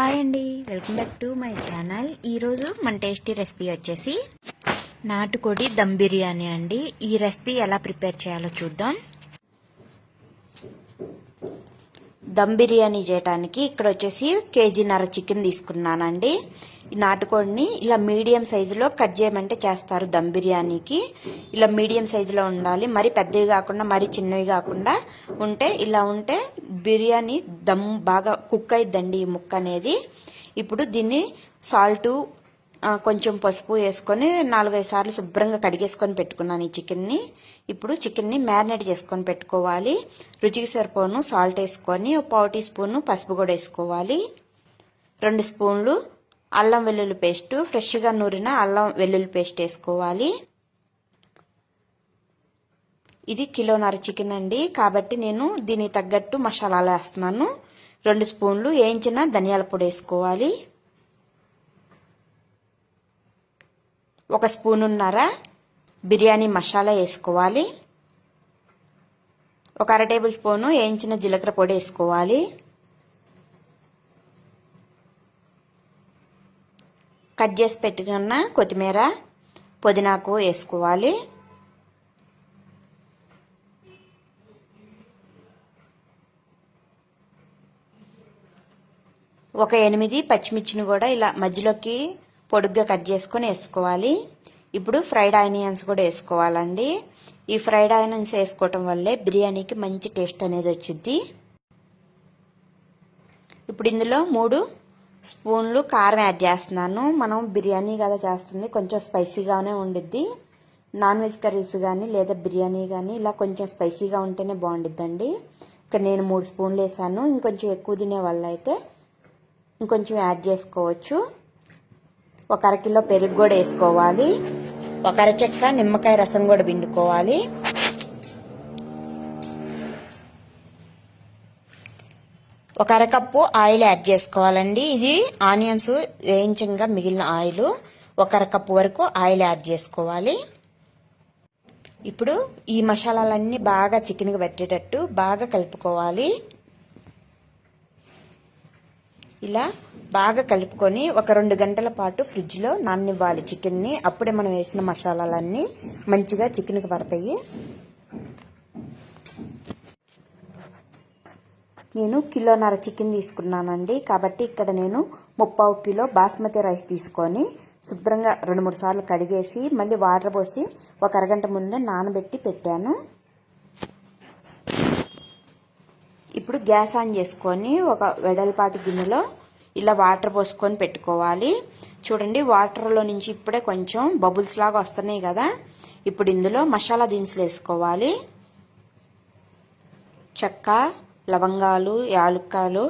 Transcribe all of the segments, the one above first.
Hi అండి. Welcome back to my channel. ఈరోజు మన టేస్టీ రెసిపీ వచ్చేసి నాటుకోడి దమ్ బిర్యానీ అండి. ఈ రెసిపీ ఎలా ప్రిపేర్ చేయాలో చూద్దాం. దమ్ బిర్యానీ చేయడానికి ఇక్కడ వచ్చేసి కేజీన్నర చికెన్ తీసుకున్నానండి. నాటుకోడిని ఇలా మీడియం సైజులో కట్ చేయమంటే చేస్తారు దమ్ బిర్యానీకి. ఇలా మీడియం సైజులో ఉండాలి. మరి పెద్దవి కాకుండా మరి చిన్నవి కాకుండా ఉంటే ఇలా ఉంటే బిర్యానీ దమ్ బాగా కుక్ అయిద్దండి ఈ ముక్క అనేది. ఇప్పుడు దీన్ని సాల్టు కొంచెం పసుపు వేసుకొని నాలుగైదు సార్లు శుభ్రంగా కడిగేసుకొని పెట్టుకున్నాను ఈ చికెన్ని. ఇప్పుడు చికెన్ని మ్యారినేట్ చేసుకొని పెట్టుకోవాలి. రుచికి సరిపోను సాల్ట్ వేసుకొని ఒక పావు టీ స్పూన్ పసుపు కూడా వేసుకోవాలి. రెండు స్పూన్లు అల్లం వెల్లుల్లి పేస్ట్ ఫ్రెష్గా నూరిన అల్లం వెల్లుల్లి పేస్ట్ వేసుకోవాలి. ఇది కిలోన్నర చికెన్ అండి. కాబట్టి నేను దీనికి తగ్గట్టు మసాలాలు వేస్తున్నాను. రెండు స్పూన్లు వేయించిన ధనియాల పొడి వేసుకోవాలి. ఒక స్పూనున్నర బిర్యానీ మసాలా వేసుకోవాలి. ఒక అర టేబుల్ స్పూను వేయించిన జీలకర్ర పొడి వేసుకోవాలి. కట్ చేసి పెట్టుకున్న కొత్తిమీర పుదీనాకు వేసుకోవాలి. ఒక ఎనిమిది పచ్చిమిర్చిని కూడా ఇలా మధ్యలోకి పొడుగ్గా కట్ చేసుకొని వేసుకోవాలి. ఇప్పుడు ఫ్రైడ్ ఆనియన్స్ కూడా వేసుకోవాలండి. ఈ ఫ్రైడ్ ఆనియన్స్ వేసుకోవటం వల్లే బిర్యానీకి మంచి టేస్ట్ అనేది వచ్చింది ఇప్పుడు ఇందులో మూడు స్పూన్లు కారం యాడ్ చేస్తున్నాను. మనం బిర్యానీ కదా చేస్తుంది. కొంచెం స్పైసీగానే ఉండిద్ది. నాన్ వెజ్ కర్రీస్ కానీ లేదా బిర్యానీ కానీ ఇలా కొంచెం స్పైసీగా ఉంటేనే బాగుండిద్దండి. ఇక్కడ నేను మూడు స్పూన్లు వేసాను. ఇంకొంచెం ఎక్కువ తినే వాళ్ళు అయితే ఇంకొంచెం యాడ్ చేసుకోవచ్చు. ఒక అరకిలో పెరుగు కూడా వేసుకోవాలి. ఒక అరచెక్క నిమ్మకాయ రసం కూడా పిండుకోవాలి. ఒక అరకప్పు ఆయిల్ యాడ్ చేసుకోవాలండి. ఇది ఆనియన్స్ వేయించంగా మిగిలిన ఆయిల్ ఒక అరకప్పు వరకు ఆయిల్ యాడ్ చేసుకోవాలి. ఇప్పుడు ఈ మసాలాలన్నీ బాగా చికెన్కి పెట్టేటట్టు బాగా కలుపుకోవాలి. ఇలా బాగా కలుపుకొని ఒక రెండు గంటల పాటు ఫ్రిడ్జ్లో నాననివ్వాలి చికెన్ని. అప్పుడే మనం వేసిన మసాలాలన్నీ మంచిగా చికెన్కి పడతాయి. నేను కిలోన్నర చికెన్ తీసుకున్నానండి. కాబట్టి ఇక్కడ నేను ముప్పావు కిలో బాస్మతి రైస్ తీసుకొని శుభ్రంగా రెండు మూడు సార్లు కడిగేసి మళ్ళీ వాటర్ పోసి ఒక అరగంట ముందే నానబెట్టి పెట్టాను. ఇప్పుడు గ్యాస్ ఆన్ చేసుకొని ఒక వెడల్పాటి గిన్నెలో ఇలా వాటర్ పోసుకొని పెట్టుకోవాలి. చూడండి వాటర్లో నుంచి ఇప్పుడే కొంచెం బబుల్స్ లాగా వస్తున్నాయి కదా. ఇప్పుడు ఇందులో మసాలా దినుసులు వేసుకోవాలి. చెక్క లవంగాలు యాలుక్కాలు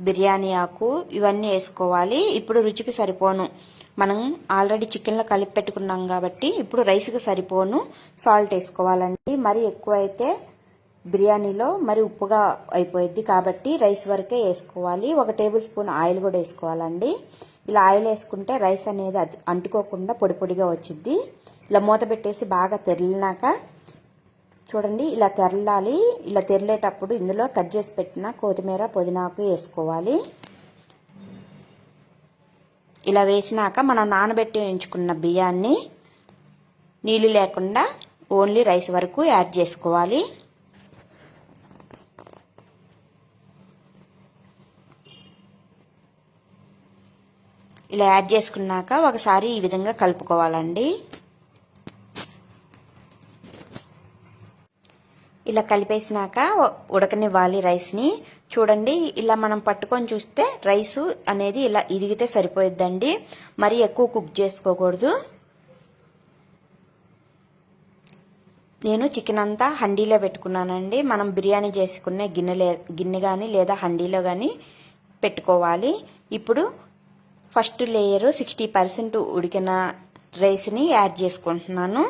బిర్యానీ ఆకు ఇవన్నీ వేసుకోవాలి. ఇప్పుడు రుచికి సరిపోను. మనం ఆల్రెడీ చికెన్లో కలిపి పెట్టుకున్నాం కాబట్టి ఇప్పుడు రైస్కి సరిపోను. సాల్ట్ వేసుకోవాలండి. మరి ఎక్కువ అయితే బిర్యానీలో మరి ఉప్పుగా అయిపోయింది కాబట్టి రైస్ వరకే వేసుకోవాలి. ఒక టేబుల్ స్పూన్ ఆయిల్ కూడా వేసుకోవాలండి. ఇలా ఆయిల్ వేసుకుంటే రైస్ అనేది అది అంటుకోకుండా పొడి పొడిగా వచ్చింది ఇలా మూత పెట్టేసి బాగా తెరిలినాక చూడండి ఇలా తెరలాలి. ఇలా తెరలేటప్పుడు ఇందులో కట్ చేసి పెట్టిన కొత్తిమీర పుదీనాకు వేసుకోవాలి. ఇలా వేసినాక మనం నానబెట్టి ఉంచుకున్న బియ్యాన్ని నీళ్ళు లేకుండా ఓన్లీ రైస్ వరకు యాడ్ చేసుకోవాలి. ఇలా యాడ్ చేసుకున్నాక ఒకసారి ఈ విధంగా కలుపుకోవాలండి. ఇలా కలిపేసినాక ఉడకనివ్వాలి రైస్ని. చూడండి ఇలా మనం పట్టుకొని చూస్తే రైస్ అనేది ఇలా ఇరిగితే సరిపోయిద్దండి. మరి ఎక్కువ కుక్ చేసుకోకూడదు. నేను చికెన్ అంతా హండీలో పెట్టుకున్నానండి. మనం బిర్యానీ చేసుకునే గిన్నె గిన్నె కానీ లేదా హండీలో కానీ పెట్టుకోవాలి. ఇప్పుడు ఫస్ట్ లేయరు సిక్స్టీ పర్సెంట్ ఉడికిన రైస్ని యాడ్ చేసుకుంటున్నాను.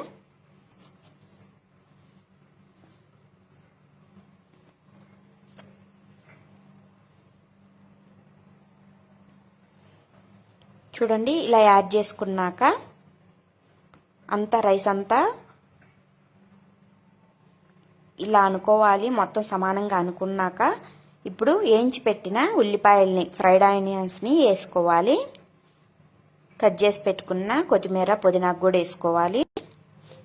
చూడండి ఇలా యాడ్ చేసుకున్నాక అంతా రైస్ అంతా ఇలా అనుకోవాలి మొత్తం సమానంగా అనుకున్నాక ఇప్పుడు వేయించి పెట్టిన ఉల్లిపాయల్ని ఫ్రైడ్ ఆనియన్స్ని వేసుకోవాలి. కట్ చేసి పెట్టుకున్న కొత్తిమీర పుదీనాకు కూడా వేసుకోవాలి.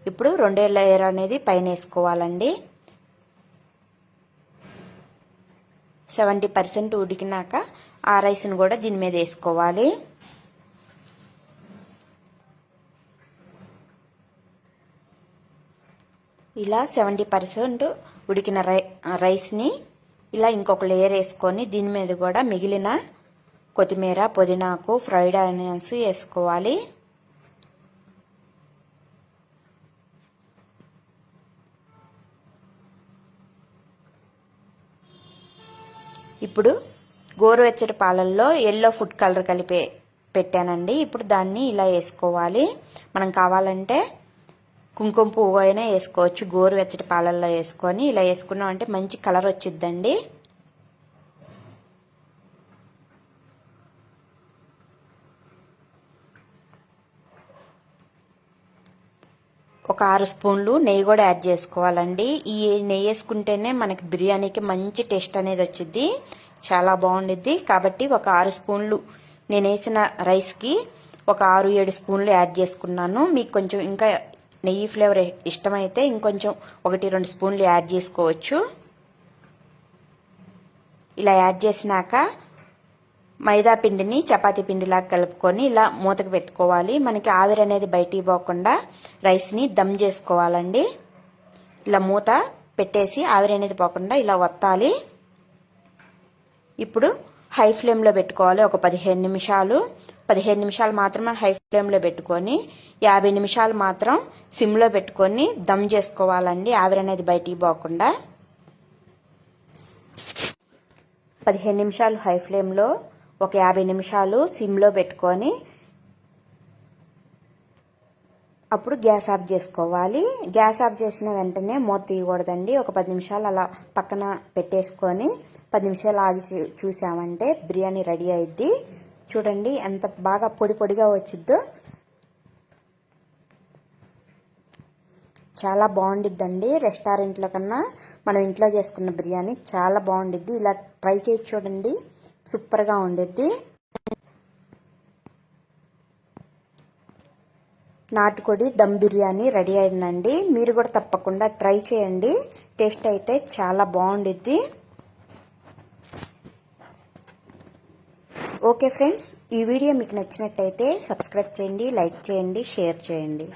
ఇప్పుడు రెండే లేయర్ అనేది పైన వేసుకోవాలండి. సెవెంటీ పర్సెంట్ ఉడికినాక ఆ రైస్ని కూడా దీని మీద వేసుకోవాలి. ఇలా సెవెంటీ పర్సెంట్ ఉడికిన రై రైస్ని ఇలా ఇంకొక లేయర్ వేసుకొని దీని మీద కూడా మిగిలిన కొత్తిమీర పుదీనాకు ఫ్రైడ్ ఆనియన్స్ వేసుకోవాలి. ఇప్పుడు గోరువెచ్చటి పాలల్లో ఎల్లో ఫుడ్ కలర్ కలిపే పెట్టానండి. ఇప్పుడు దాన్ని ఇలా వేసుకోవాలి. మనం కావాలంటే కుంకుమ పువ్వు అయినా వేసుకోవచ్చు గోరువెచ్చటి పాలల్లో వేసుకొని ఇలా వేసుకున్నాం అంటే మంచి కలర్ వచ్చిద్దండి. ఒక ఆరు స్పూన్లు నెయ్యి కూడా యాడ్ చేసుకోవాలండి. ఈ నెయ్యి వేసుకుంటేనే మనకి బిర్యానీకి మంచి టేస్ట్ అనేది వచ్చింది చాలా బాగుండిద్ది. కాబట్టి ఒక ఆరు స్పూన్లు నేను వేసిన రైస్కి ఒక ఆరు ఏడు స్పూన్లు యాడ్ చేసుకున్నాను. మీకు కొంచెం ఇంకా నెయ్యి ఫ్లేవర్ ఇష్టమైతే ఇంకొంచెం ఒకటి రెండు స్పూన్లు యాడ్ చేసుకోవచ్చు. ఇలా యాడ్ చేసినాక మైదా పిండిని చపాతీ పిండిలా కలుపుకొని ఇలా మూతకు పెట్టుకోవాలి. మనకి ఆవిరి అనేది బయటికి పోకుండా రైస్ని దమ్ చేసుకోవాలండి. ఇలా మూత పెట్టేసి ఆవిరి అనేది పోకుండా ఇలా వత్తాలి. ఇప్పుడు హై ఫ్లేమ్లో పెట్టుకోవాలి ఒక పదిహేను నిమిషాలు. పదిహేను నిమిషాలు మాత్రమే హై ఫ్లేమ్లో పెట్టుకొని యాభై నిమిషాలు మాత్రం సిమ్లో పెట్టుకొని దమ్ చేసుకోవాలండి. ఆవిరి అనేది బయటికి పోకుండా. పదిహేను నిమిషాలు హై ఫ్లేమ్లో ఒక యాభై నిమిషాలు సిమ్లో పెట్టుకొని అప్పుడు గ్యాస్ ఆఫ్ చేసుకోవాలి. గ్యాస్ ఆఫ్ చేసిన వెంటనే మూత తీయకూడదండి. ఒక పది నిమిషాలు అలా పక్కన పెట్టేసుకొని పది నిమిషాలు ఆగి చూసామంటే బిర్యానీ రెడీ అయింది చూడండి ఎంత బాగా పొడి పొడిగా వచ్చిద్దో. చాలా బాగుండిద్దండి రెస్టారెంట్లో కన్నా. మనం ఇంట్లో చేసుకున్న బిర్యానీ చాలా బాగుండిద్ది. ఇలా ట్రై చేసి చూడండి. సూపర్గా ఉండిద్ది. నాటుకోడి దమ్ బిర్యానీ రెడీ అయిందండి. మీరు కూడా తప్పకుండా ట్రై చేయండి. టేస్ట్ అయితే చాలా బాగుండిద్ది. ఓకే ఫ్రెండ్స్ ఈ వీడియో మీకు నచ్చినట్టయితే సబ్స్క్రైబ్ చేయండి లైక్ చేయండి షేర్ చేయండి.